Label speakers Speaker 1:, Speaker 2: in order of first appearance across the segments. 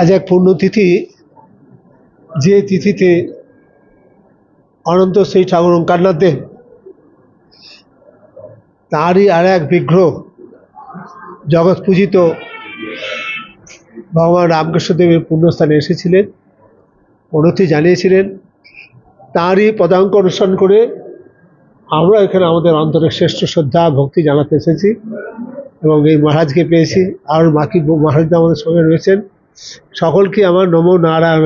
Speaker 1: আজ এক পুণ্যতিথি যে তিথিতে অনন্ত শ্রী ঠাকুর ওঙ্কারনাথ দেব, তাঁরই আর এক বিগ্রহ জগৎ পূজিত ভগবান রামকৃষ্ণদেবের পুণ্যস্থানে এসেছিলেন অনুতি জানিয়েছিলেন। তাঁরই পদাঙ্ক অনুসরণ করে আমরা এখানে আমাদের অন্তরের শ্রেষ্ঠ শ্রদ্ধা, ভক্তি জানাতে এসেছি এবং এই মহারাজকে পেয়েছি। আর বাকি মহারাজ আমাদের সঙ্গে রয়েছেন। সকলকে আমার নমো নারায়ণ।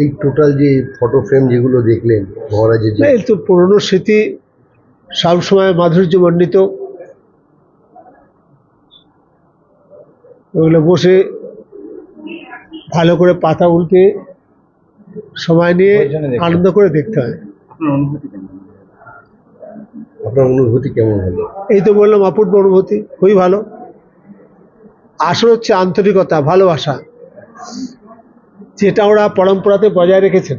Speaker 2: এই টোটাল যে ফটো ফ্রেম যেগুলো দেখলেন মহারাজের যে
Speaker 1: তো পুরনো স্মৃতি সবসময় মাধুর্যমণ্ডিত ওগুলো বসে ভালো করে পাতা উল্টে সময় নিয়ে আনন্দ করে দেখতে হয়।
Speaker 2: আপনার অনুভূতি কেমন হলো?
Speaker 1: এই তো বললাম অপূর্ব অনুভূতি খুবই ভালো। আসল হচ্ছে আন্তরিকতা, ভালোবাসা, যেটা ওরা পরম্পরাতে বজায় রেখেছেন।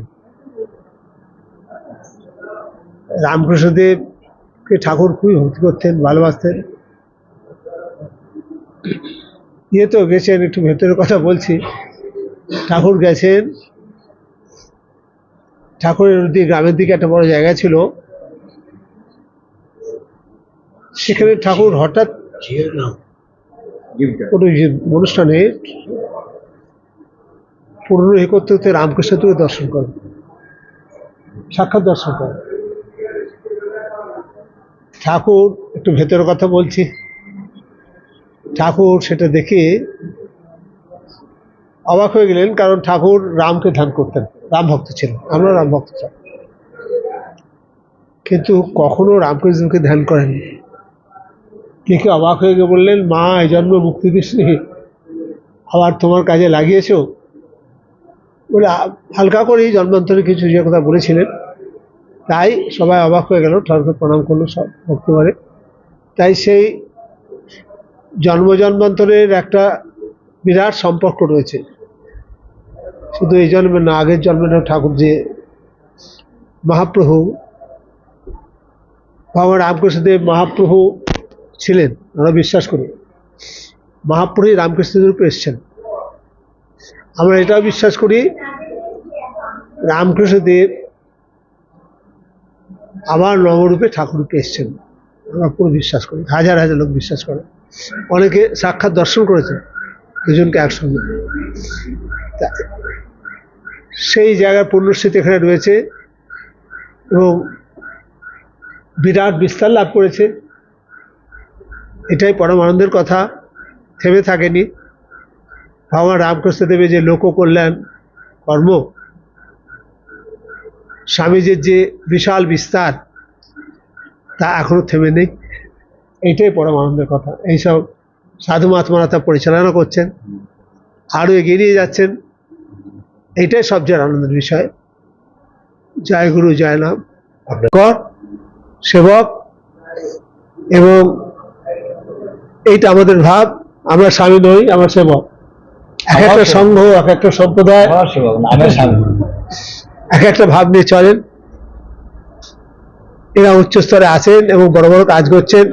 Speaker 1: রামকৃষ্ণদেবকে ঠাকুর খুবই ভক্তি করতেন, ভালোবাসতেন। ইয়ে তো গেছেন, একটু ভেতরের কথা বলছি। ঠাকুর গেছেন। ঠাকুরের দিকে, গ্রামের দিকে একটা বড় জায়গা ছিল। সেখানে ঠাকুর হঠাৎ কোনো অনুষ্ঠানে পুরনো এ করতে করতে রামকৃষ্ণ তুলে দর্শন করেন। সাক্ষাৎ দর্শন করেন। ঠাকুর, একটু ভেতরের কথা বলছি। ঠাকুর সেটা দেখে অবাক হয়ে গেলেন, কারণ ঠাকুর রামকে ধ্যান করতেন। রাম ভক্ত ছিলেন। আমরা রাম ভক্ত কিন্তু কখনো রামকৃষ্ণকে ধ্যান করেননি। দেখে অবাক হয়ে গিয়ে বললেন, মা, এই জন্ম মুক্তি দিসনি। আবার তোমার কাজে লাগিয়েছো? বলে হালকা করেই জন্মান্তরে কিছু যে কথা বলেছিলেন। তাই সবাই অবাক হয়ে গেল, ঠাকুরকে প্রণাম করল সব ভক্তিবারে তাই সেই জন্ম জন্মান্তরের একটা বিরাট সম্পর্ক রয়েছে। শুধু এই জন্মে না, আগের জন্মের ঠাকুর যে মহাপ্রভু, ভগবান রামকৃষ্ণদেব মহাপ্রভু ছিলেন আমরা বিশ্বাস করি মহাপ্রভু রামকৃষ্ণদেব রূপে এসছেন। আমরা এটাও বিশ্বাস করি, রামকৃষ্ণদেব আবার নবরূপে ঠাকুরকে এসছেন। আমরা পুরো বিশ্বাস করি, হাজার হাজার লোক বিশ্বাস করে। অনেকে সাক্ষাৎ দর্শন করেছে দুজনকে একসঙ্গে। সেই জায়গার পুণ্যস্মৃতি এখানে রয়েছে এবং বিরাট বিস্তার লাভ করেছে। এটাই পরম আনন্দের কথা। থেমে থাকেনি। ভগবান রামকৃষ্ণ দেবের যে লোক কল্যাণ কর্ম, স্বামীজির যে বিশাল বিস্তার, তা এখনও থেমে নেই। এইটাই পরম আনন্দের কথা। এইসব সাধু মহাত্মারা তা পরিচালনা করছেন, আরও এগিয়ে নিয়ে যাচ্ছেন। এইটাই সবচেয়ে আনন্দের বিষয়। জয় গুরু, জয় নাম কর, সেবক, এবং এইটা আমাদের ভাব আমরা স্বামী নই আমরা সেবক। এক একটা সংঘ এক একটা সম্প্রদায়। এক একটা ভাব নিয়ে চলেন। এরা উচ্চ স্তরে আছেন এবং বড় বড় কাজ করছেন।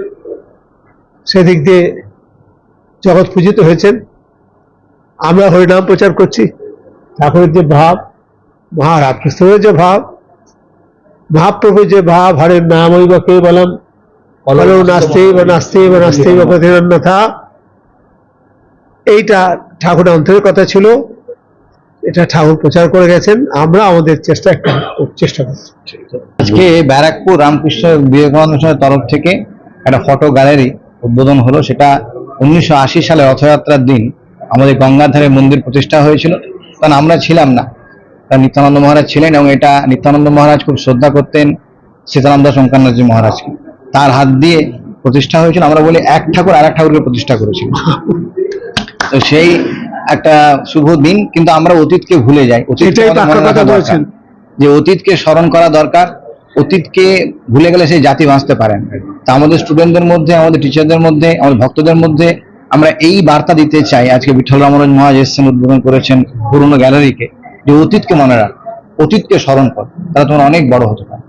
Speaker 1: সেদিক দিয়ে জগৎ পূজিত হয়েছেন। আমরা হরিনাম প্রচার করছি। ঠাকুরের যে ভাব মহারামকৃষ্ণের যে ভাব মহাপ্রভুর যে ভাব হরের নাম ওই বা কে বলম বা বা বা প্রতিরন্যথা এইটা ঠাকুর অন্তরের কথা ছিল। এটা ঠাকুর প্রচার করে গেছেন। আমরা আমাদের চেষ্টা একটা চেষ্টা করছি।
Speaker 3: আজকে ব্যারাকপুর রামকৃষ্ণ বিবেকানন্দ তরফ থেকে একটা ফটো গ্যালারি উদ্বোধন হলো। সেটা উনিশশো আশি সালে রথযাত্রার দিন আমাদের গঙ্গার ধারে মন্দির প্রতিষ্ঠা হয়েছিল। তখন আমরা ছিলাম না। তা নিত্যানন্দ মহারাজ ছিলেন এবং এটা নিত্যানন্দ মহারাজ খুব শ্রদ্ধা করতেন সীতারাম দাস ওঙ্কারনাথজি মহারাজকে। তার হাত দিয়ে প্রতিষ্ঠা হয়েছিল। আমরা বলি এক ঠাকুর আর এক ঠাকুরকে প্রতিষ্ঠা করেছিল। তো সেই একটা শুভ দিন কিন্তু আমরা অতীতকে ভুলে যাই। যে অতীতকে স্মরণ করা দরকার। অতীতকে ভুলে গেলে সেই জাতি বাঁচতে পারেন তা আমাদের স্টুডেন্টদের মধ্যে আমাদের টিচারদের মধ্যে আমাদের ভক্তদের মধ্যে আমরা এই বার্তা দিতে চাই। আজকে বিঠল রামরাজ মহাজ এসছেন উদ্বোধন করেছেন পুরনো গ্যালারিকে। যে অতীতকে মনে রাখ অতীতকে স্মরণ কর। তাহলে তোমার অনেক বড় হতে পারে.